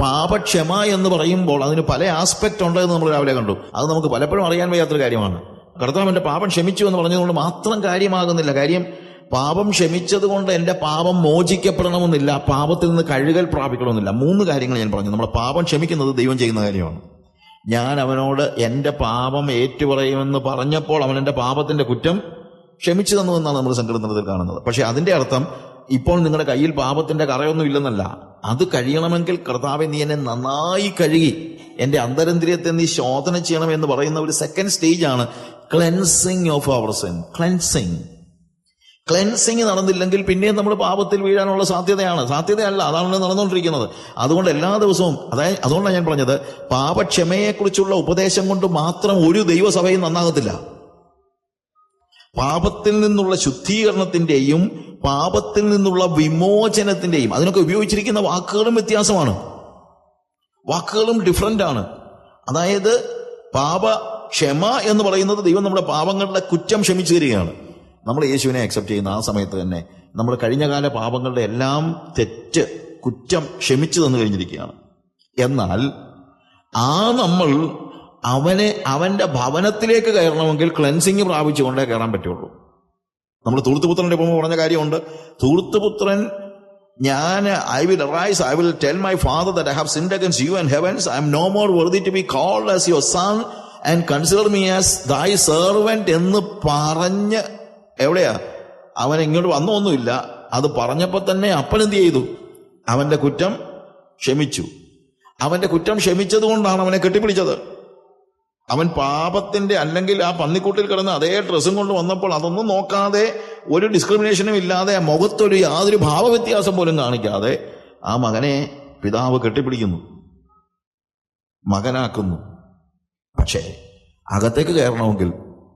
പാപക്ഷമ എന്ന് പറയുമ്പോൾ അതിന് പല ആസ്പെക്ട് ഉണ്ട് എന്ന് നമ്മൾ രാവിലെ കണ്ടു. അത് നമുക്ക് പലപ്പോഴും അറിയാൻ വയ്യാത്തൊരു കാര്യമാണ്. കർത്താവ് എന്റെ പാപം ക്ഷമിച്ചു എന്ന് പറഞ്ഞതുകൊണ്ട് മാത്രം കാര്യമാകുന്നില്ല. കാര്യം പാപം ക്ഷമിച്ചത് കൊണ്ട് എന്റെ പാപം മോചിക്കപ്പെടണമെന്നില്ല. പാപത്തിൽ നിന്ന് കഴുകൽ പ്രാപിക്കണമെന്നില്ല. മൂന്ന് കാര്യങ്ങൾ ഞാൻ പറഞ്ഞു. നമ്മൾ പാപം ക്ഷമിക്കുന്നത് ദൈവം ചെയ്യുന്ന കാര്യമാണ്. ഞാൻ അവനോട് എന്റെ പാപം ഏറ്റുപറയുമെന്ന് പറഞ്ഞപ്പോൾ അവൻ എന്റെ പാപത്തിന്റെ കുറ്റം ക്ഷമിച്ചു തന്നു എന്നാണ് നമ്മൾ സങ്കീർത്തനത്തിൽ കാണുന്നത്. പക്ഷേ അതിന്റെ അർത്ഥം ഇപ്പോൾ നിങ്ങളുടെ കയ്യിൽ പാപത്തിന്റെ കറയൊന്നും ഇല്ലെന്നല്ല. അത് കഴിയണമെങ്കിൽ കർത്താവെ നീ എന്നെ നന്നായി കഴുകി എന്റെ അന്തരന്ദ്രിയത്തെ നീ ശോധന ചെയ്യണം എന്ന് പറയുന്ന ഒരു സെക്കൻഡ് സ്റ്റേജ് ആണ് cleansing of our sin cleansing cleansing നടന്നില്ലെങ്കിൽ പിന്നെയും നമ്മൾ പാപത്തിൽ വീഴാനുള്ള സാധ്യതയാണ്. സാധ്യതയല്ല അതാണ് നടന്നുകൊണ്ടിരിക്കുന്നത്. അതുകൊണ്ട് എല്ലാ ദിവസവും അതായത് അതുകൊണ്ടാണ് ഞാൻ പറഞ്ഞത് പാപക്ഷമയെക്കുറിച്ചുള്ള ഉപദേശം കൊണ്ട് മാത്രം ഒരു ദൈവസഭയും നന്നാകത്തില്ല. പാപത്തിൽ നിന്നുള്ള ശുദ്ധീകരണത്തിന്റെയും പാപത്തിൽ നിന്നുള്ള വിമോചനത്തിന്റെയും അതിനൊക്കെ ഉപയോഗിച്ചിരിക്കുന്ന വാക്കുകളും വ്യത്യാസമാണ്. വാക്കുകളും ഡിഫറന്റ് ആണ്. അതായത് പാപ ക്ഷമ എന്ന് പറയുന്നത് ദൈവം നമ്മുടെ പാപങ്ങളുടെ കുറ്റം ക്ഷമിച്ചു തരികയാണ്. നമ്മൾ യേശുവിനെ അക്സെപ്റ്റ് ചെയ്യുന്ന ആ സമയത്ത് തന്നെ നമ്മൾ കഴിഞ്ഞകാല പാപങ്ങളുടെ എല്ലാം തെറ്റ് കുറ്റം ക്ഷമിച്ചു തന്നു കഴിഞ്ഞിരിക്കുകയാണ്. എന്നാൽ ആ നമ്മൾ അവനെ അവന്റെ ഭവനത്തിലേക്ക് കയറണമെങ്കിൽ ക്ലെൻസിങ് പ്രാപിച്ചുകൊണ്ടേ കയറാൻ പറ്റുള്ളൂ. നമ്മൾ തൂർത്തുപുത്രന്റെ ഇപ്പം പറഞ്ഞ കാര്യമുണ്ട്. തൂർത്തുപുത്രൻ ഞാൻ I will rise I will tell my father that I have sinned against you and heavens I am no more worthy to be called as your son and consider me as thy servant എന്ന് പറഞ്ഞ് എവിടെയാ? അവൻ ഇങ്ങോട്ട് വന്നൊന്നുമില്ല. അത് പറഞ്ഞപ്പോൾ തന്നെ അപ്പൻ എന്ത് ചെയ്തു? അവന്റെ കുറ്റം ക്ഷമിച്ചു. അവന്റെ കുറ്റം ക്ഷമിച്ചത് കൊണ്ടാണ് അവനെ കെട്ടിപ്പിടിച്ചത്. അവൻ പാപത്തിന്റെ അല്ലെങ്കിൽ ആ പന്നിക്കൂട്ടിൽ കിടന്ന് അതേ ഡ്രസ്സും കൊണ്ട് വന്നപ്പോൾ അതൊന്നും നോക്കാതെ ഒരു ഡിസ്ക്രിമിനേഷനും ഇല്ലാതെ മുഖത്തൊരു യാതൊരു ഭാവവ്യത്യാസം പോലും കാണിക്കാതെ ആ മകനെ പിതാവ് കെട്ടിപ്പിടിക്കുന്നു. മകനാക്കുന്നു. പക്ഷേ അകത്തേക്ക് കയറണമെങ്കിൽ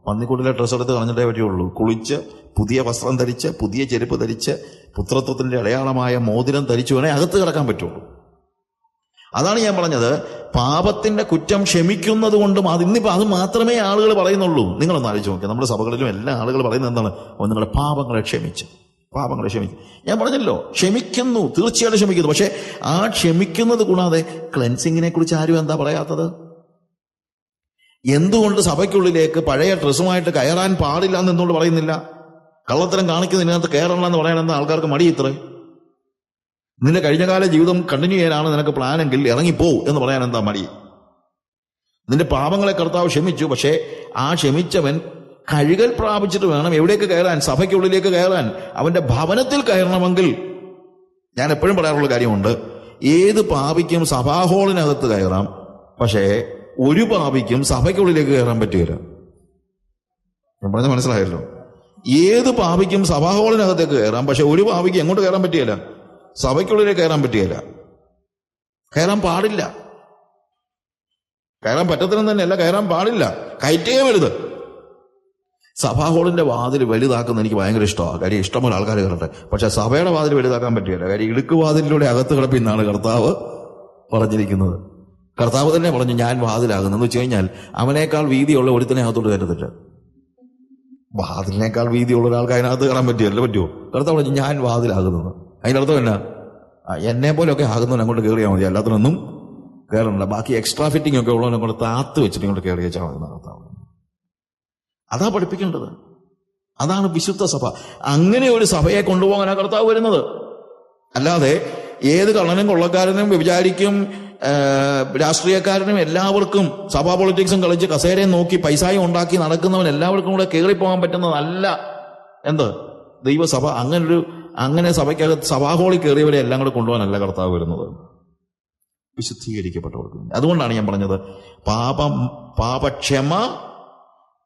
പന്നിക്കൂട്ടിലെ ഡ്രസ്സ് എടുത്ത് കളഞ്ഞിട്ടേ പറ്റുള്ളൂ. കുളിച്ച് പുതിയ വസ്ത്രം ധരിച്ച് പുതിയ ചെരുപ്പ് ധരിച്ച് പുത്രത്വത്തിന്റെ അടയാളമായ മോതിരം ധരിച്ചു വേണേ അകത്ത് കിടക്കാൻ പറ്റുള്ളൂ. അതാണ് ഞാൻ പറഞ്ഞത്. പാപത്തിന്റെ കുറ്റം ക്ഷമിക്കുന്നത് കൊണ്ടും അത് ഇന്നിപ്പോൾ അത് മാത്രമേ ആളുകൾ പറയുന്നുള്ളൂ. നിങ്ങളൊന്ന് ആലോചിച്ച് നോക്കുക നമ്മുടെ സഭകളിലും എല്ലാ ആളുകൾ പറയുന്നത് എന്താണ്? നിങ്ങളുടെ പാപങ്ങളെ ക്ഷമിച്ച്. പാപങ്ങളെ ക്ഷമിക്കും ഞാൻ പറഞ്ഞല്ലോ ക്ഷമിക്കുന്നു. തീർച്ചയായിട്ടും ക്ഷമിക്കുന്നു. പക്ഷെ ആ ക്ഷമിക്കുന്നത് കൂടാതെ ക്ലെൻസിങ്ങിനെ കുറിച്ച് ആരും എന്താ പറയാത്തത്? എന്തുകൊണ്ട് സഭയ്ക്കുള്ളിലേക്ക് പഴയ ഡ്രസ്സുമായിട്ട് കയറാൻ പാടില്ല എന്ന് എന്തുകൊണ്ട് പറയുന്നില്ല? കള്ളത്തരം കാണിക്കുന്നതിനകത്ത് കയറണമെന്ന് പറയണമെന്ന് ആൾക്കാർക്ക് മടി ഇത്രേ? നിന്റെ കഴിഞ്ഞകാല ജീവിതം കണ്ടിന്യൂ ചെയ്യാനാണ് നിനക്ക് പ്ലാനെങ്കിൽ ഇറങ്ങിപ്പോ എന്ന് പറയാൻ എന്താ മടി? നിന്റെ പാപങ്ങളെ കർത്താവ് ക്ഷമിച്ചു പക്ഷേ ആ ക്ഷമിച്ചവൻ കഴുകൽ പ്രാപിച്ചിട്ട് വേണം എവിടേക്ക് കയറാൻ സഭയ്ക്കുള്ളിലേക്ക് കയറാൻ. അവന്റെ ഭവനത്തിൽ കയറണമെങ്കിൽ ഞാൻ എപ്പോഴും പറയാറുള്ള കാര്യമുണ്ട് ഏത് പാപിക്കും സഭാഹോളിനകത്ത് കയറാം പക്ഷേ ഒരു പാപിക്കും സഭയ്ക്കുള്ളിലേക്ക് കയറാൻ പറ്റുകയില്ല ഞാൻ പറഞ്ഞത് മനസ്സിലായല്ലോ? ഏത് പാപിക്കും സഭാഹോളിനകത്തേക്ക് കയറാം പക്ഷെ ഒരു പാപിക്ക് എങ്ങോട്ട് കയറാൻ പറ്റുകയില്ല സഭയ്ക്കുള്ളിലേക്ക് കയറാൻ പറ്റുകയില്ല കയറാൻ പാടില്ല. കയറാൻ പറ്റത്തിനും തന്നെയല്ല കയറാൻ പാടില്ല. കയറ്റേ വലുത്. സഭാ ഹോളിന്റെ വാതിൽ വലുതാക്കുന്ന എനിക്ക് ഭയങ്കര ഇഷ്ടമാണ്. കാര്യം ഇഷ്ടംപോലെ ആൾക്കാർ കയറട്ടെ. പക്ഷെ സഭയുടെ വാതിൽ വലുതാക്കാൻ പറ്റുകയില്ല കാര്യം ഇടുക്ക് വാതിലിലൂടെ അകത്ത് കിടപ്പിന്നാണ് കർത്താവ് പറഞ്ഞിരിക്കുന്നത്. കർത്താവ് തന്നെ പറഞ്ഞു ഞാൻ വാതിലാകുന്നു. എന്ന് വെച്ച് കഴിഞ്ഞാൽ അവനേക്കാൾ വീതിയുള്ള ഒരുത്തിനെ അകത്തോട്ട് കയറ്റത്തില്ല. വാതിലിനേക്കാൾ വീതിയുള്ള ഒരാൾക്ക് അതിനകത്ത് കയറാൻ പറ്റിയല്ലോ പറ്റുമോ കർത്താവ് പറഞ്ഞു ഞാൻ വാതിലാകുന്നത് അതിനർത്ഥം എന്നാ? എന്നെ പോലെയൊക്കെ ആകുന്നവൻ അങ്ങോട്ട് കയറിയാൽ മതി. അല്ലാത്തതിനൊന്നും കയറണ്ട ബാക്കി എക്സ്ട്രാ ഫിറ്റിംഗ് ഒക്കെ ഉള്ളവനെ കൊണ്ട് താത്ത് വെച്ചിട്ട് ഇങ്ങോട്ട് കയറി വെച്ചാൽ മതി എന്നാണ് അതാ പഠിപ്പിക്കേണ്ടത്. അതാണ് വിശുദ്ധ സഭ. അങ്ങനെ ഒരു സഭയെ കൊണ്ടുപോകാനാ കർത്താവ് വരുന്നത്. അല്ലാതെ ഏത് കള്ളനും കൊള്ളക്കാരനും വ്യഭിചാരിക്കും ആ, രാഷ്ട്രീയക്കാരനും എല്ലാവർക്കും സഭാ പൊളിറ്റിക്സും കളിച്ച് കസേരയും നോക്കി പൈസയും ഉണ്ടാക്കി നടക്കുന്നവൻ എല്ലാവർക്കും കൂടെ കയറിപ്പോകാൻ പറ്റുന്നതല്ല. എന്ത്? ദൈവസഭ അങ്ങനൊരു അങ്ങനെ സഭയ്ക്കകത്ത് സഭാഹോളിൽ കയറിയവരെ എല്ലാം കൂടെ കൊണ്ടുപോകാനല്ല കർത്താവ് വരുന്നത്. വിശുദ്ധീകരിക്കപ്പെട്ടവർക്ക് അതുകൊണ്ടാണ് ഞാൻ പറഞ്ഞത് പാപം പാപക്ഷമ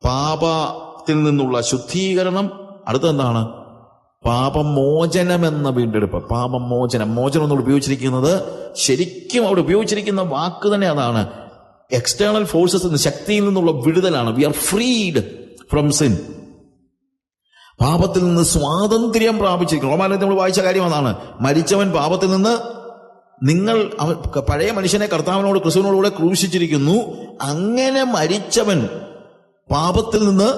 പാപത്തിൽ നിന്നുള്ള ശുദ്ധീകരണം. അടുത്തെന്താണ് പാപമോചനം എന്ന വീണ്ടെടുപ്പ്. പാപമോചനം. മോചനം എന്നോട് ഉപയോഗിച്ചിരിക്കുന്നത് ശരിക്കും അവിടെ ഉപയോഗിച്ചിരിക്കുന്ന വാക്ക് തന്നെ അതാണ്. എക്സ്റ്റേണൽ ഫോഴ്സസ് ശക്തിയിൽ നിന്നുള്ള വിടുതലാണ്. We are freed from sin പാപത്തിൽ നിന്ന് സ്വാതന്ത്ര്യം പ്രാപിച്ചിരിക്കുന്നു. റോമാലയത്തിൽ നമ്മൾ വായിച്ച കാര്യം അതാണ്. മരിച്ചവൻ പാപത്തിൽ നിന്ന് നിങ്ങൾ പഴയ മനുഷ്യനെ കർത്താവിനോട് ക്രിസ്തുവിനോടുകൂടെ ക്രൂശിച്ചിരിക്കുന്നു. അങ്ങനെ മരിച്ചവൻ പാപത്തിൽ നിന്ന്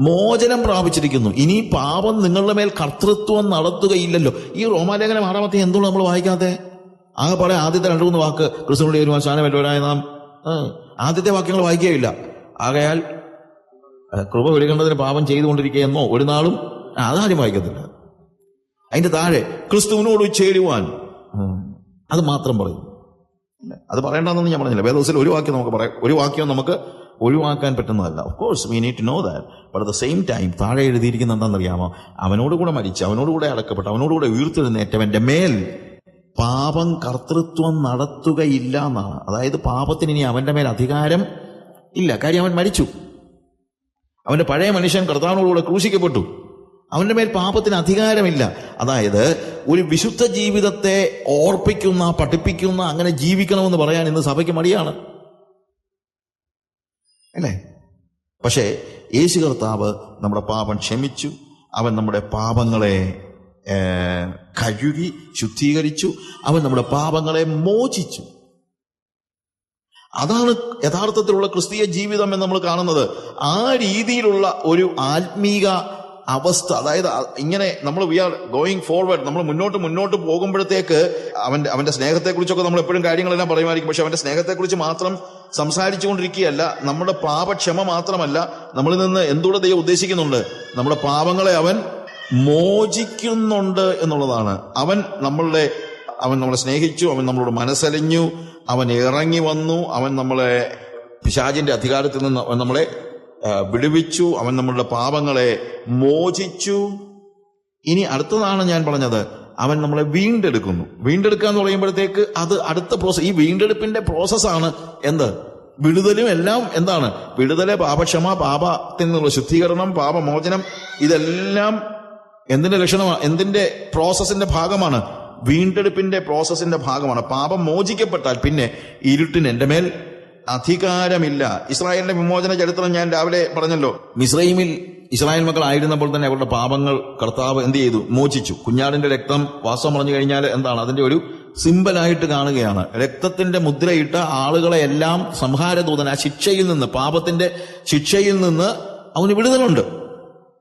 മോചനം പ്രാപിച്ചിരിക്കുന്നു. ഇനി പാപം നിങ്ങളുടെ മേൽ കർത്തൃത്വം നടത്തുകയില്ലല്ലോ. ഈ റോമാലേഖനം ആറാമത്തെ എന്തുകൊണ്ട് നമ്മൾ വായിക്കാതെ ആകെ പറയാം ആദ്യത്തെ രണ്ടു മൂന്ന് വാക്ക് ക്രിസ്തുവിനോട് ഒരു സ്ഥാനമേറ്റവരായ നാം ആദ്യത്തെ വാക്യങ്ങൾ വായിക്കുകയില്ല. ആകയാൽ കൃപ വെളികണ്ടതിന് പാപം ചെയ്തുകൊണ്ടിരിക്കുകയെന്നോ ഒരു നാളും അതാരും വായിക്കത്തില്ല. അതിന്റെ താഴെ ക്രിസ്തുവിനോട് ചേരുവാൻ. അത് മാത്രം പറയും. അത് പറയണ്ടെന്നൊന്നും ഞാൻ പറഞ്ഞില്ല. വേദോസിൽ ഒരു വാക്യം നമുക്ക് പറയാം. ഒരു വാക്യം നമുക്ക് ഒഴിവാക്കാൻ പറ്റുന്നതല്ല. Of course we need to know that but at the same time താഴെ എഴുതിയിരിക്കുന്ന എന്താണെന്നറിയാമോ? അവനോട് കൂടെ മരിച്ചു അവനോട് കൂടെ അടക്കപ്പെട്ട് അവനോട് കൂടെ ഉയർത്തെഴുന്നേറ്റവന്റെ മേൽ പാപം കർത്തൃത്വം നടത്തുകയില്ല എന്നാണ്. അതായത് പാപത്തിന് ഇനി അവന്റെ മേൽ അധികാരം ഇല്ല. കാര്യം അവൻ മരിച്ചു. അവന്റെ പഴയ മനുഷ്യൻ കർത്താവിനോടുകൂടെ ക്രൂശിക്കപ്പെട്ടു. അവന്റെ മേൽ പാപത്തിന് അധികാരമില്ല. അതായത് ഒരു വിശുദ്ധ ജീവിതത്തെ ഓർപ്പിക്കുന്ന പഠിപ്പിക്കുന്ന അങ്ങനെ ജീവിക്കണമെന്ന് പറയാൻ ഇന്ന് സഭയ്ക്ക് മടിയാണ്. അല്ലേ? പക്ഷേ യേശു കർത്താവ് നമ്മുടെ പാപം ക്ഷമിച്ചു. അവൻ നമ്മുടെ പാപങ്ങളെ കഴുകി ശുദ്ധീകരിച്ചു. അവൻ നമ്മുടെ പാപങ്ങളെ മോചിച്ചു. അതാണ് യഥാർത്ഥത്തിലുള്ള ക്രിസ്തീയ ജീവിതം എന്ന് നമ്മൾ കാണുന്നത്. ആ രീതിയിലുള്ള ഒരു ആത്മീക അവസ്ഥ അതായത് ഇങ്ങനെ നമ്മൾ വി ആർ ഗോയിങ് ഫോർവേഡ് നമ്മൾ മുന്നോട്ട് മുന്നോട്ട് പോകുമ്പോഴത്തേക്ക് അവന്റെ അവന്റെ സ്നേഹത്തെക്കുറിച്ചൊക്കെ നമ്മൾ എപ്പോഴും കാര്യങ്ങളെല്ലാം പറയുമായിരിക്കും. പക്ഷെ അവന്റെ സ്നേഹത്തെക്കുറിച്ച് മാത്രം സംസാരിച്ചുകൊണ്ടിരിക്കുകയല്ല നമ്മുടെ പാപക്ഷമ മാത്രമല്ല നമ്മളിൽ നിന്ന് എന്തുകൂടെ ദൈവം ഉദ്ദേശിക്കുന്നുണ്ട്? നമ്മുടെ പാപങ്ങളെ അവൻ മോചിക്കുന്നുണ്ട് എന്നുള്ളതാണ്. അവൻ നമ്മളുടെ അവൻ നമ്മളെ സ്നേഹിച്ചു അവൻ നമ്മളോട് മനസ്സലിഞ്ഞു അവൻ ഇറങ്ങി വന്നു അവൻ നമ്മളെ പിശാചിന്റെ അധികാരത്തിൽ നിന്ന് അവൻ നമ്മളെ വിടുവിച്ചു അവൻ നമ്മളുടെ പാപങ്ങളെ മോചിച്ചു. ഇനി അടുത്തതാണ് ഞാൻ പറഞ്ഞത് അവൻ നമ്മളെ വീണ്ടെടുക്കുന്നു. വീണ്ടെടുക്കുക എന്ന് പറയുമ്പോഴത്തേക്ക് അത് അടുത്ത പ്രോസസ് ഈ വീണ്ടെടുപ്പിന്റെ പ്രോസസ്സാണ് എന്ത്? വിടുതലും എല്ലാം എന്താണ്? വിടുതൽ പാപക്ഷമ പാപത്തിൽ നിന്നുള്ള ശുദ്ധീകരണം പാപമോചനം ഇതെല്ലാം എന്തിന്റെ ലക്ഷണമാണ് എന്തിന്റെ പ്രോസസ്സിന്റെ ഭാഗമാണ്? വീണ്ടെടുപ്പിന്റെ പ്രോസസ്സിന്റെ ഭാഗമാണ്. പാപം മോചിക്കപ്പെട്ടാൽ പിന്നെ ഇരുട്ടിന് എന്റെ മേൽ അധികാരമില്ല. ഇസ്രായേലിന്റെ വിമോചന ചരിത്രം ഞാൻ രാവിലെ പറഞ്ഞല്ലോ. മിസ്രൈമിൽ ഇസ്രായേൽ മക്കൾ ആയിരുന്നപ്പോൾ തന്നെ അവരുടെ പാപങ്ങൾ കർത്താവ് എന്ത് ചെയ്തു? മോചിച്ചു. കുഞ്ഞാടിന്റെ രക്തം വാസം പറഞ്ഞു കഴിഞ്ഞാൽ എന്താണ്? അതിന്റെ ഒരു സിമ്പലായിട്ട് കാണുകയാണ്. രക്തത്തിന്റെ മുദ്രയിട്ട ആളുകളെ എല്ലാം സംഹാരദൂതൻ ആ ശിക്ഷയിൽ നിന്ന് പാപത്തിന്റെ ശിക്ഷയിൽ നിന്ന് അവന് വിടുതലുണ്ട്.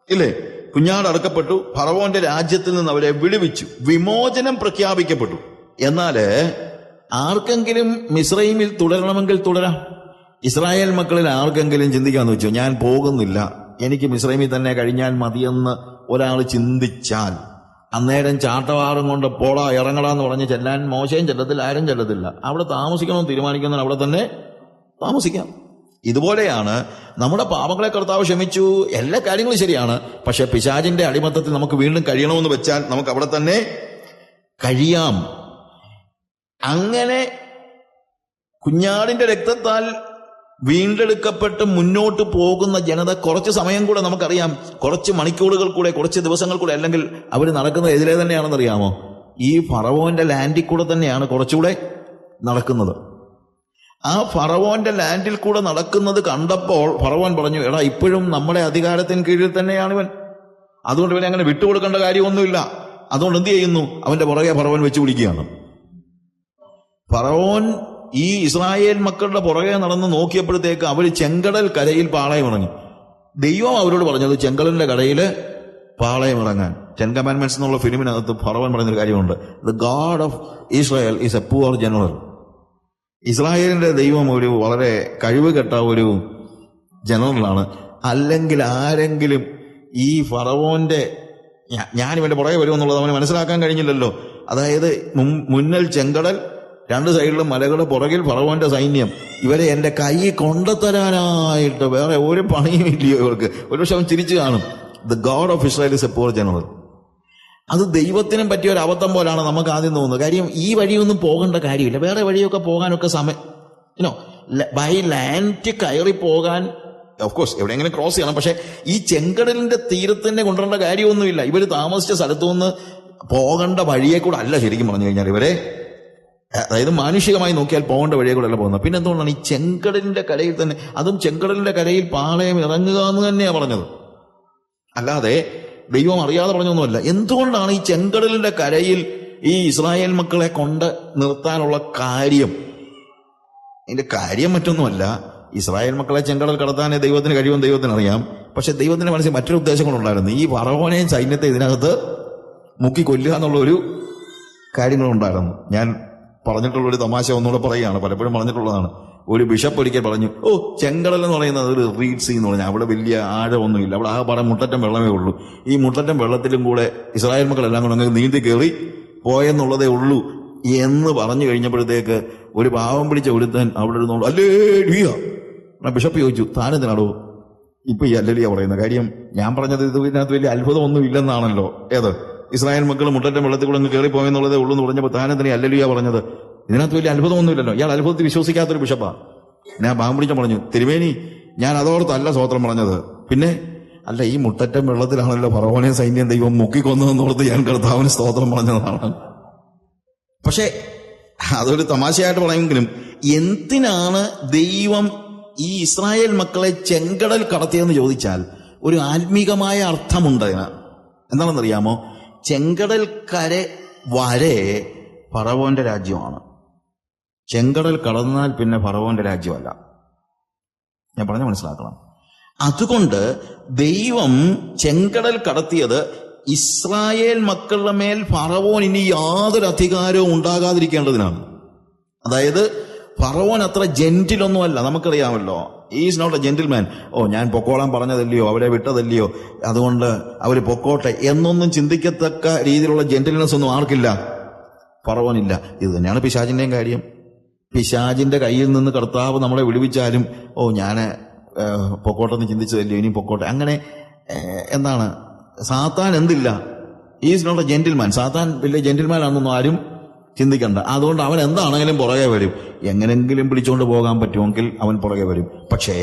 ഇല്ലേ? കുഞ്ഞാട് അടക്കപ്പെട്ടു. ഫറവോന്റെ രാജ്യത്തിൽ നിന്ന് അവരെ വിടുവിച്ചു. വിമോചനം പ്രഖ്യാപിക്കപ്പെട്ടു. എന്നാൽ ആർക്കെങ്കിലും മിസ്രൈമിൽ തുടരണമെങ്കിൽ തുടരാം. ഇസ്രായേൽ മക്കളിൽ ആർക്കെങ്കിലും ചിന്തിക്കാന്ന് വെച്ചു ഞാൻ പോകുന്നില്ല. എനിക്ക് മിസ്രൈമിൽ തന്നെ കഴിഞ്ഞാൽ മതിയെന്ന് ഒരാൾ ചിന്തിച്ചാൽ. അന്നേരം ചാട്ടവാറും കൊണ്ട് പോടാ ഇറങ്ങടാന്ന് പറഞ്ഞ് ചെല്ലാൻ മോശയും ചെല്ലത്തില്ല ആരും ചെല്ലത്തില്ല. അവിടെ താമസിക്കണമെന്ന് തീരുമാനിക്കുന്നവർ അവിടെ തന്നെ താമസിക്കാം. ഇതുപോലെയാണ് നമ്മുടെ പാപങ്ങളെ കർത്താവ് ക്ഷമിച്ചു. എല്ലാ കാര്യങ്ങളും ശരിയാണ്. പക്ഷെ പിശാചിന്റെ അടിമത്തത്തിൽ നമുക്ക് വീണ്ടും കഴിയണമെന്ന് വെച്ചാൽ നമുക്ക് അവിടെ തന്നെ കഴിയാം. അങ്ങനെ കുഞ്ഞാടിന്റെ രക്തത്താൽ വീണ്ടെടുക്കപ്പെട്ട് മുന്നോട്ട് പോകുന്ന ജനത കുറച്ച് സമയം കൂടെ നമുക്കറിയാം. കുറച്ച് മണിക്കൂറുകൾ കൂടെ കുറച്ച് ദിവസങ്ങൾ കൂടെ അല്ലെങ്കിൽ അവർ നടക്കുന്നത് എതിരെ തന്നെയാണെന്ന് അറിയാമോ ഈ ഫറവോന്റെ ലാൻഡിൽ കൂടെ തന്നെയാണ് കുറച്ചുകൂടെ നടക്കുന്നത്. ആ ഫറവോന്റെ ലാൻഡിൽ കൂടെ നടക്കുന്നത് കണ്ടപ്പോൾ ഫറവോൻ പറഞ്ഞു എടാ ഇപ്പോഴും നമ്മുടെ അധികാരത്തിന് കീഴിൽ തന്നെയാണ് ഇവൻ. അതുകൊണ്ട് ഇവനെ അങ്ങനെ വിട്ടുകൊടുക്കേണ്ട കാര്യമൊന്നുമില്ല. അതുകൊണ്ട് എന്ത് ചെയ്യുന്നു? അവന്റെ പുറകെ ഫറവോൻ വെച്ച് പിടിക്കുകയാണ്. ഫറവോൻ ഈ ഇസ്രായേൽ മക്കളുടെ പുറകെ നടന്ന് നോക്കിയപ്പോഴത്തേക്ക് അവർ ചെങ്കടൽ കരയിൽ പാളയം ഇറങ്ങി ദൈവം അവരോട് പറഞ്ഞത് ചെങ്കടലിന്റെ കടയിൽ പാളയം ഇറങ്ങാൻ ടെൻ കമാൻമെന്റ്സ് എന്നുള്ള ഫിലിമിനകത്ത് ഫറവൻ പറയുന്നൊരു കാര്യമുണ്ട്. The God of Israel is a poor general ഇസ്രായേലിന്റെ ദൈവം ഒരു വളരെ കഴിവുകെട്ട ഒരു ജനറലാണ്. അല്ലെങ്കിൽ ആരെങ്കിലും ഈ ഫറവോന്റെ ഞാൻ ഇവന്റെ പുറകെ വരുമെന്നുള്ളത് അവന് മനസ്സിലാക്കാൻ കഴിഞ്ഞില്ലല്ലോ. അതായത് മുന്നൽ ചെങ്കടൽ രണ്ട് സൈഡിലും മലകളുടെ പുറകിൽ ഫറവോന്റെ സൈന്യം. ഇവരെ എന്റെ കൈ കൊണ്ടുത്തരാനായിട്ട് വേറെ ഒരു പണിയും ഇല്ലയോ ഇവർക്ക്. ഒരുപക്ഷെ അവൻ തിരിച്ചു കാണും. The God of Israel is a poor general അത് ദൈവത്തിനും പറ്റിയ ഒരു അബദ്ധം പോലാണ് നമുക്ക് ആദ്യം തോന്നുന്നത്. കാര്യം ഈ വഴിയൊന്നും പോകേണ്ട കാര്യമില്ല. വേറെ വഴിയൊക്കെ പോകാനൊക്കെ സമയം ഇനോ ബൈ ലാൻഡ് കയറി പോകാൻ ഓഫ് കോഴ്സ് എവിടെയെങ്കിലും ക്രോസ് ചെയ്യണം. പക്ഷെ ഈ ചെങ്കടലിന്റെ തീരത്തിനെ കൊണ്ടുവരേണ്ട കാര്യമൊന്നുമില്ല. ഇവർ താമസിച്ച സ്ഥലത്തു നിന്ന് പോകേണ്ട വഴിയെ കൂടെ അല്ല ശരിക്കും പറഞ്ഞു കഴിഞ്ഞാൽ ഇവരെ അതായത് മാനുഷികമായി നോക്കിയാൽ പോകേണ്ട വഴിയെ കൂടെ അല്ല പോകുന്നത്. പിന്നെ എന്തുകൊണ്ടാണ് ഈ ചെങ്കടലിന്റെ കരയിൽ തന്നെ അതും ചെങ്കടലിന്റെ കരയിൽ പാളയം ഇറങ്ങുക എന്ന് തന്നെയാണ് പറഞ്ഞത്? അല്ലാതെ ദൈവം അറിയാതെ പറഞ്ഞൊന്നുമല്ല. എന്തുകൊണ്ടാണ് ഈ ചെങ്കടലിന്റെ കരയിൽ ഈ ഇസ്രായേൽ മക്കളെ കൊണ്ട് നിർത്താനുള്ള കാര്യം? അതിന്റെ കാര്യം മറ്റൊന്നുമല്ല. ഇസ്രായേൽ മക്കളെ ചെങ്കടൽ കടത്താനേ ദൈവത്തിന് കഴിയുമെന്ന് ദൈവത്തിന് അറിയാം. പക്ഷെ ദൈവത്തിന്റെ മനസ്സിൽ മറ്റൊരു ഉദ്ദേശങ്ങളുണ്ടായിരുന്നു ഈ പറവോനെയും സൈന്യത്തെ ഇതിനകത്ത് മുക്കി കൊല്ലുക എന്നുള്ള ഒരു കാര്യങ്ങളുണ്ടായിരുന്നു ഞാൻ പറഞ്ഞിട്ടുള്ള ഒരു തമാശ ഒന്നുകൂടെ പറയുകയാണ്. പലപ്പോഴും പറഞ്ഞിട്ടുള്ളതാണ്. ഒരു ബിഷപ്പ് ഒരിക്കൽ പറഞ്ഞു ഓ ചെങ്കടൽ എന്ന് പറയുന്നത് ഒരു റീഡ് സീ എന്ന് പറഞ്ഞാൽ അവിടെ വലിയ ആഴമൊന്നുമില്ല. അവിടെ ആ പാടം മുട്ടറ്റം വെള്ളമേ ഉള്ളൂ. ഈ മുട്ടറ്റം വെള്ളത്തിലും കൂടെ ഇസ്രായേൽ മക്കളെല്ലാം കൂടെ അങ്ങ് നീന്തി കയറി പോയെന്നുള്ളതേ ഉള്ളൂ എന്ന് പറഞ്ഞു കഴിഞ്ഞപ്പോഴത്തേക്ക് ഒരു പാവം പിടിച്ച ഒരുത്തൻ അവിടെ ഇരുന്നോളൂ അല്ലേ ആ ബിഷപ്പ് ചോദിച്ചു താനെന്തിനാടോ ഇപ്പൊ ഈ അല്ലലിയ പറയുന്ന കാര്യം ഞാൻ പറഞ്ഞത് ഇത് ഇതിനകത്ത് വലിയ അത്ഭുതമൊന്നും ഇല്ലെന്നാണല്ലോ. ഏത്? ഇസ്രായേൽ മക്കൾ മുട്ടറ്റം വെള്ളത്തിൽ കൂടെ അങ്ങ് കയറി പോയെന്നുള്ളതേ ഉള്ളൂ എന്ന് പറഞ്ഞപ്പോൾ താനെന്തിനാ അല്ലലിയ പറഞ്ഞത്? ഇതിനകത്ത് വലിയ അത്ഭുതമൊന്നുമില്ലല്ലോ. ഇയാൾ അത്ഭുതത്തിൽ വിശ്വസിക്കാത്തൊരു ബിഷപ്പാ. ഞാൻ ഭാഗം പിടിച്ച പറഞ്ഞു തിരുമേനി ഞാൻ അതോർത്തല്ല സ്വോത്രം പറഞ്ഞത്. പിന്നെ അല്ല ഈ മുട്ടറ്റം വെള്ളത്തിലാണല്ലോ ഫറവോനെ സൈന്യം ദൈവം മുക്കിക്കൊന്നതെന്നോർത്ത് ഞാൻ കർത്താവിന് സ്തോത്രം പറഞ്ഞതാണ്. പക്ഷേ അതൊരു തമാശയായിട്ട് പറയുമെങ്കിലും എന്തിനാണ് ദൈവം ഈ ഇസ്രായേൽ മക്കളെ ചെങ്കടൽ കടത്തിയെന്ന് ചോദിച്ചാൽ ഒരു ആത്മീകമായ അർത്ഥമുണ്ട് അതിന്. എന്താണെന്നറിയാമോ? ചെങ്കടൽ കര വരെ ഫറവോന്റെ രാജ്യമാണ്. ചെങ്കടൽ കടന്നാൽ പിന്നെ ഫറവോന്റെ രാജ്യമല്ല. ഞാൻ പറഞ്ഞ മനസ്സിലാക്കണം. അതുകൊണ്ട് ദൈവം ചെങ്കടൽ കടത്തിയത് ഇസ്രായേൽ മക്കളുടെ മേൽ ഫറവോൻ ഇനി യാതൊരു അധികാരവും ഉണ്ടാകാതിരിക്കേണ്ടതിനാണ്. അതായത് ഫറവോൻ അത്ര ജെന്റിലൊന്നുമല്ല. നമുക്കറിയാമല്ലോ ഈസ് നോട്ട് എ ജെന്റിൽമാൻ ഓ ഞാൻ പൊക്കോളാൻ പറഞ്ഞതല്ലയോ? അവരെ വിട്ടതല്ലയോ? അതുകൊണ്ട് അവർ പൊക്കോട്ടെ എന്നൊന്നും ചിന്തിക്കത്തക്ക രീതിയിലുള്ള ജെന്റിൽനെസ് ഒന്നും ആർക്കില്ല. ഫറവോനില്ല. ഇത് തന്നെയാണ് പിശാചിന്റെയും കാര്യം. പിശാചിന്റെ കയ്യിൽ നിന്ന് കർത്താവ് നമ്മളെ വിടുവിച്ചാലും ഓ ഞാൻ പൊക്കോട്ടെന്ന് ചിന്തിച്ചതല്ലേ ഇനി പൊക്കോട്ടെ. അങ്ങനെ എന്താണ്? സാത്താൻ എന്തില്ല? ഈസ് നോട്ട് എ ജെന്റിൽമാൻ സാത്താൻ വലിയ ജെന്റിൽമാൻ ആണെന്നൊന്നും ആരും ചിന്തിക്കണ്ട. അതുകൊണ്ട് അവൻ എന്താണെങ്കിലും പുറകെ വരും. എങ്ങനെങ്കിലും പിടിച്ചുകൊണ്ട് പോകാൻ പറ്റുമെങ്കിൽ അവൻ പുറകെ വരും. പക്ഷേ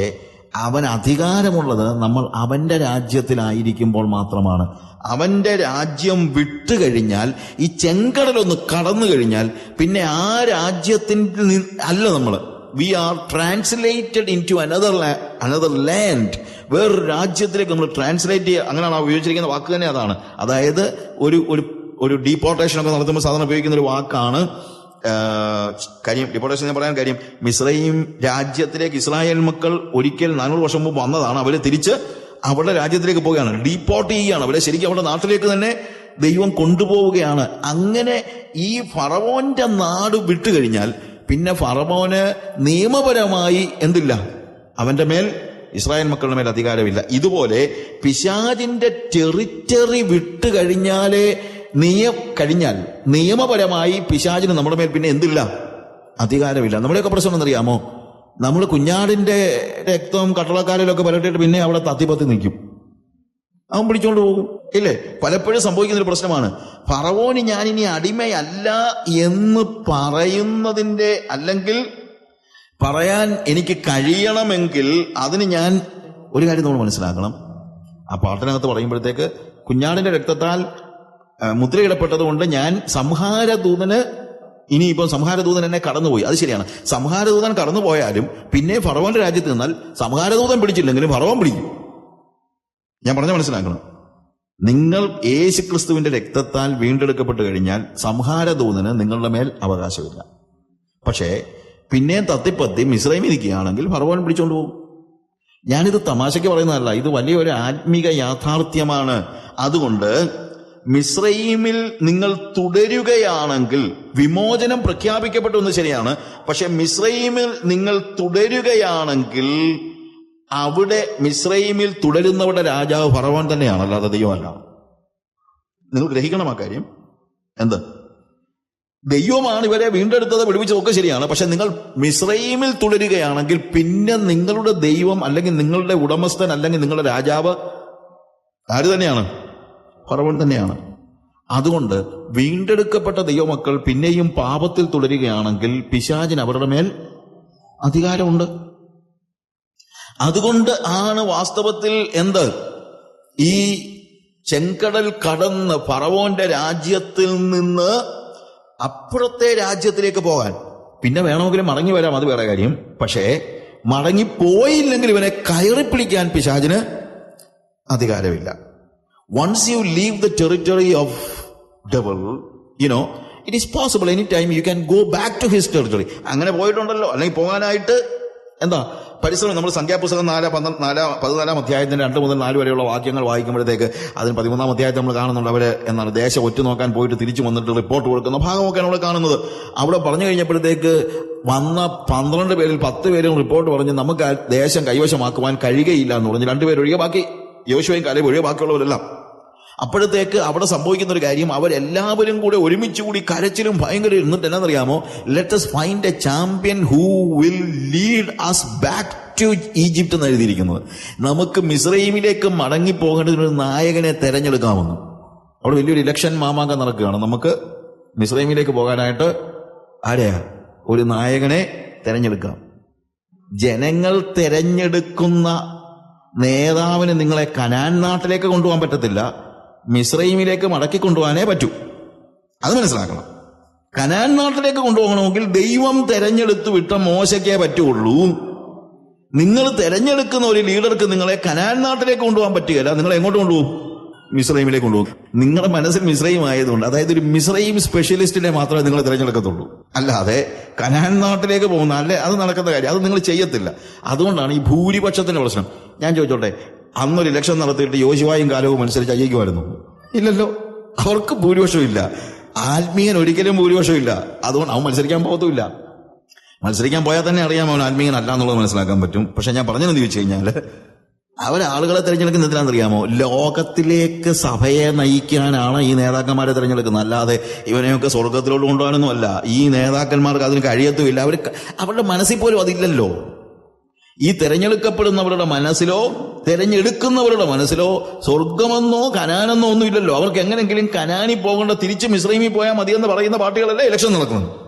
അവൻ അധികാരമുള്ളത് നമ്മൾ അവന്റെ രാജ്യത്തിലായിരിക്കുമ്പോൾ മാത്രമാണ്. അവന്റെ രാജ്യം വിട്ടു കഴിഞ്ഞാൽ ഈ ചെങ്കടലൊന്ന് കടന്നു കഴിഞ്ഞാൽ പിന്നെ ആ രാജ്യത്തിൽ അല്ല നമ്മൾ we are translated into another another land വേറൊരു രാജ്യത്തിലേക്ക് നമ്മൾ ട്രാൻസ്ലേറ്റ് ചെയ്യുക അങ്ങനെയാണ് ഉപയോഗിച്ചിരിക്കുന്ന വാക്ക് തന്നെ അതാണ്. അതായത് ഒരു ഒരു ഒരു ഡീപ്പോർട്ടേഷൻ ഒക്കെ നടത്തുമ്പോൾ സാധാരണ ഉപയോഗിക്കുന്ന ഒരു വാക്കാണ് കാര്യം ഡിപ്പോർട്ടേഷൻ പറയാൻ കാര്യം മിസ്രൈം രാജ്യത്തിലേക്ക് ഇസ്രായേൽ മക്കൾ ഒരിക്കൽ നാനൂറ് വർഷം മുമ്പ് വന്നതാണ്. അവരെ തിരിച്ച് അവരുടെ രാജ്യത്തിലേക്ക് പോവുകയാണ്. ഡീപ്പോർട്ട് ചെയ്യുകയാണ്. അവരെ ശരിക്കും അവരുടെ നാട്ടിലേക്ക് തന്നെ ദൈവം കൊണ്ടുപോവുകയാണ്. അങ്ങനെ ഈ ഫറവോന്റെ നാട് വിട്ടു കഴിഞ്ഞാൽ പിന്നെ ഫറവോന് നിയമപരമായി എന്തില്ല? അവന്റെ മേൽ ഇസ്രായേൽ മക്കളുടെ മേൽ അധികാരമില്ല. ഇതുപോലെ പിശാജിന്റെ ടെറിറ്ററി വിട്ടു കഴിഞ്ഞാലേ നിയ കഴിഞ്ഞാൽ നിയമപരമായി പിശാചിന് നമ്മുടെ മേൽ പിന്നെ എന്തില്ല? അധികാരമില്ല. നമ്മുടെയൊക്കെ പ്രശ്നം എന്നറിയാമോ നമ്മൾ കുഞ്ഞാടിന്റെ രക്തവും കട്ടളക്കാരിലൊക്കെ പുരട്ടിയിട്ട് പിന്നെ അവിടെ തത്തിപ്പത്തി നിൽക്കും. അവൻ പിടിച്ചോണ്ട് പോകും. ഇല്ലേ? പലപ്പോഴും സംഭവിക്കുന്ന ഒരു പ്രശ്നമാണ്. ഫറവോന് ഞാൻ ഇനി അടിമയല്ല എന്ന് പറയുന്നതിന്റെ അല്ലെങ്കിൽ പറയാൻ എനിക്ക് കഴിയണമെങ്കിൽ അതിന് ഞാൻ ഒരു കാര്യം നമ്മൾ മനസ്സിലാക്കണം. ആ പാട്ടിനകത്ത് പറയുമ്പോഴത്തേക്ക് കുഞ്ഞാടിന്റെ രക്തത്താൽ ആ, മുദ്രയിടപ്പെട്ടത് കൊണ്ട് ഞാൻ സംഹാരദൂതന് ഇനിയിപ്പോൾ സംഹാരദൂതൻ എന്നെ കടന്നുപോയി. അത് ശരിയാണ്. സംഹാരദൂതൻ കടന്നുപോയാലും പിന്നെ ഫറവോന്റെ രാജ്യത്ത് നിന്നാൽ സംഹാരദൂതൻ പിടിച്ചില്ലെങ്കിലും ഫറവോൻ പിടിക്കും. ഞാൻ പറഞ്ഞ മനസ്സിലാക്കണം. നിങ്ങൾ യേശു ക്രിസ്തുവിന്റെ രക്തത്താൽ വീണ്ടെടുക്കപ്പെട്ട് കഴിഞ്ഞാൽ സംഹാരദൂതന് നിങ്ങളുടെ മേൽ അവകാശമില്ല. പക്ഷേ പിന്നെ തത്തിപ്പത്തി മിശ്രൈമി നിൽക്കുകയാണെങ്കിൽ ഫറവോൻ പിടിച്ചുകൊണ്ട് പോകും. ഞാനിത് തമാശയ്ക്ക് പറയുന്നതല്ല. ഇത് വലിയൊരു ആത്മീക യാഥാർത്ഥ്യമാണ്. അതുകൊണ്ട് മിശ്രൈമിൽ നിങ്ങൾ തുടരുകയാണെങ്കിൽ വിമോചനം പ്രഖ്യാപിക്കപ്പെട്ടു എന്ന് ശരിയാണ്. പക്ഷെ മിസ്രൈമിൽ നിങ്ങൾ തുടരുകയാണെങ്കിൽ അവിടെ മിസ്രൈമിൽ തുടരുന്നവരുടെ രാജാവ് ഫറവോൻ തന്നെയാണ് അല്ലാതെ ദൈവമല്ല. നിങ്ങൾ ഗ്രഹിക്കണം ആ കാര്യം. എന്ത്? ദൈവമാണ് ഇവരെ വീണ്ടെടുത്തത് വിടുവിച്ചതൊക്കെ ശരിയാണ്. പക്ഷെ നിങ്ങൾ മിശ്രൈമിൽ തുടരുകയാണെങ്കിൽ പിന്നെ നിങ്ങളുടെ ദൈവം അല്ലെങ്കിൽ നിങ്ങളുടെ ഉടമസ്ഥൻ അല്ലെങ്കിൽ നിങ്ങളുടെ രാജാവ് ആര് തന്നെയാണ്? ഫറവൻ തന്നെയാണ്. അതുകൊണ്ട് വീണ്ടെടുക്കപ്പെട്ട ദൈവമക്കൾ പിന്നെയും പാപത്തിൽ തുടരുകയാണെങ്കിൽ പിശാചിന് അവരുടെ മേൽ അധികാരമുണ്ട്. അതുകൊണ്ട് ആണ് വാസ്തവത്തിൽ എന്ത്? ഈ ചെങ്കടൽ കടന്ന് ഫറവോന്റെ രാജ്യത്തിൽ നിന്ന് അപ്പുറത്തെ രാജ്യത്തിലേക്ക് പോകാൻ. പിന്നെ വേണമെങ്കിലും മടങ്ങി വരാം അത് വേറെ കാര്യം. പക്ഷേ മടങ്ങിപ്പോയില്ലെങ്കിൽ ഇവനെ കയറി പിടിക്കാൻ പിശാചിന് അധികാരമില്ല. Once you leave the territory of devil you know it is possible any time you can go back to his territory അങ്ങനെ പോയിട്ടുണ്ടല്ലോ. അല്ലെങ്കിൽ പോകാനായിട്ട് എന്താ? പരിശ്രമം നമ്മൾ സംഖ്യാപുസ്തകം നാല് പന്ത്രണ്ട് നാലാം പതിനാലാം അധ്യായത്തിന് രണ്ട് മുതൽ നാല് വരെയുള്ള വാക്യങ്ങൾ വായിക്കുമ്പോഴത്തേക്ക് അതിന് പതിമൂന്നാം അധ്യായത്തിൽ നമ്മൾ കാണുന്നുണ്ട് അവർ എന്നാണ് ദേശം ഒറ്റ നോക്കാൻ പോയിട്ട് തിരിച്ചു വന്നിട്ട് റിപ്പോർട്ട് കൊടുക്കുന്ന ഭാഗമൊക്കെ നമ്മൾ കാണുന്നത്. അവിടെ പറഞ്ഞു കഴിഞ്ഞപ്പോഴത്തേക്ക് വന്ന പന്ത്രണ്ട് പേരിൽ പത്ത് പേരും റിപ്പോർട്ട് പറഞ്ഞ് നമുക്ക് ദേശം കൈവശമാക്കുവാൻ കഴിയുകയില്ല എന്ന് പറഞ്ഞ്. രണ്ടുപേരൊഴികെ ബാക്കി യോശുവയും കാലയും ഒഴികെ ബാക്കിയുള്ളവരെല്ലാം അപ്പോഴത്തേക്ക് അവിടെ സംഭവിക്കുന്ന ഒരു കാര്യം അവരെല്ലാവരും കൂടെ ഒരുമിച്ച് കൂടി കരച്ചിലും ഭയങ്കര ഇരുന്നിട്ട് എന്നറിയാമോ let's find a champion who will lead us back to Egypt എന്ന് എഴുതിയിരിക്കുന്നത്. നമുക്ക് മിസ്രൈമിലേക്ക് മടങ്ങി പോകേണ്ടതിന് ഒരു നായകനെ തെരഞ്ഞെടുക്കാമെന്ന്. അവിടെ വലിയൊരു ഇലക്ഷൻ മാമാങ്കം നടക്കുകയാണ്. നമുക്ക് മിസ്രൈമിലേക്ക് പോകാനായിട്ട് ആരെയാ? ഒരു നായകനെ തെരഞ്ഞെടുക്കാം. ജനങ്ങൾ തെരഞ്ഞെടുക്കുന്ന നേതാവിന് നിങ്ങളെ കനാൻ നാട്ടിലേക്ക് കൊണ്ടുപോകാൻ പറ്റത്തില്ല മിസ്രൈമിലേക്ക് മടക്കി കൊണ്ടുപോകാനേ പറ്റൂ. അത് മനസ്സിലാക്കണം. കനാൻ നാട്ടിലേക്ക് കൊണ്ടുപോകണമെങ്കിൽ ദൈവം തെരഞ്ഞെടുത്ത് വിട്ട മോശയ്ക്കേ പറ്റുള്ളൂ. നിങ്ങൾ തെരഞ്ഞെടുക്കുന്ന ഒരു ലീഡർക്ക് നിങ്ങളെ കനാൻ നാട്ടിലേക്ക് കൊണ്ടുപോകാൻ പറ്റുകയില്ല. നിങ്ങൾ എങ്ങോട്ട് കൊണ്ടുപോകും? മിസ്രൈമിലേക്ക് കൊണ്ടുപോകും. നിങ്ങളുടെ മനസ്സിൽ മിസ്രൈം ആയതുകൊണ്ട് അതായത് ഒരു മിസ്രൈം സ്പെഷ്യലിസ്റ്റിനെ മാത്രമേ നിങ്ങൾ തിരഞ്ഞെടുക്കത്തുള്ളൂ. അല്ലാതെ കനാൻ നാട്ടിലേക്ക് പോകുന്ന അല്ലെ അത് നടക്കുന്ന കാര്യം അത് നിങ്ങൾ ചെയ്യത്തില്ല. അതുകൊണ്ടാണ് ഈ ഭൂരിപക്ഷത്തിന്റെ പ്രശ്നം. ഞാൻ ചോദിച്ചോട്ടെ അന്നൊരു ഇലക്ഷൻ നടത്തിയിട്ട് യോശുവായും കാലവും അനുസരിച്ച് അയ്യക്കുമായിരുന്നു ഇല്ലല്ലോ. അവർക്ക് ഭൂരിപക്ഷം ഇല്ല ആത്മീയൻ ഒരിക്കലും ഭൂരിപക്ഷം ഇല്ല അതുകൊണ്ട് അവൻ മത്സരിക്കാൻ പോകത്തുമില്ല. മത്സരിക്കാൻ പോയാൽ തന്നെ അറിയാം അവൻ ആത്മീയൻ അല്ല എന്നുള്ളത് മനസ്സിലാക്കാൻ പറ്റും. പക്ഷെ ഞാൻ പറഞ്ഞതെന്ന് ചോദിച്ചു കഴിഞ്ഞാൽ അവരാളുകളെ തിരഞ്ഞെടുക്കുന്ന എന്തിനാണെന്നറിയാമോ? ലോകത്തിലേക്ക് സഭയെ നയിക്കാനാണ് ഈ നേതാക്കന്മാരെ തിരഞ്ഞെടുക്കുന്നത്. അല്ലാതെ ഇവനെയൊക്കെ സ്വർഗത്തിലോട്ട് കൊണ്ടുപോകാനൊന്നും അല്ല ഈ നേതാക്കന്മാർക്ക് അതിന് കഴിയത്തുമില്ല. അവർ അവരുടെ മനസ്സിൽ പോലും അതില്ലല്ലോ. ഈ തെരഞ്ഞെടുക്കപ്പെടുന്നവരുടെ മനസ്സിലോ തെരഞ്ഞെടുക്കുന്നവരുടെ മനസ്സിലോ സ്വർഗമെന്നോ കനാനെന്നോ ഒന്നും ഇല്ലല്ലോ അവർക്ക് എങ്ങനെങ്കിലും കനാനി പോകേണ്ട തിരിച്ച് മിശ്രൈമി പോയാൽ മതിയെന്ന് പറയുന്ന പാർട്ടികളല്ലേ ഇലക്ഷൻ നടക്കുന്നത്.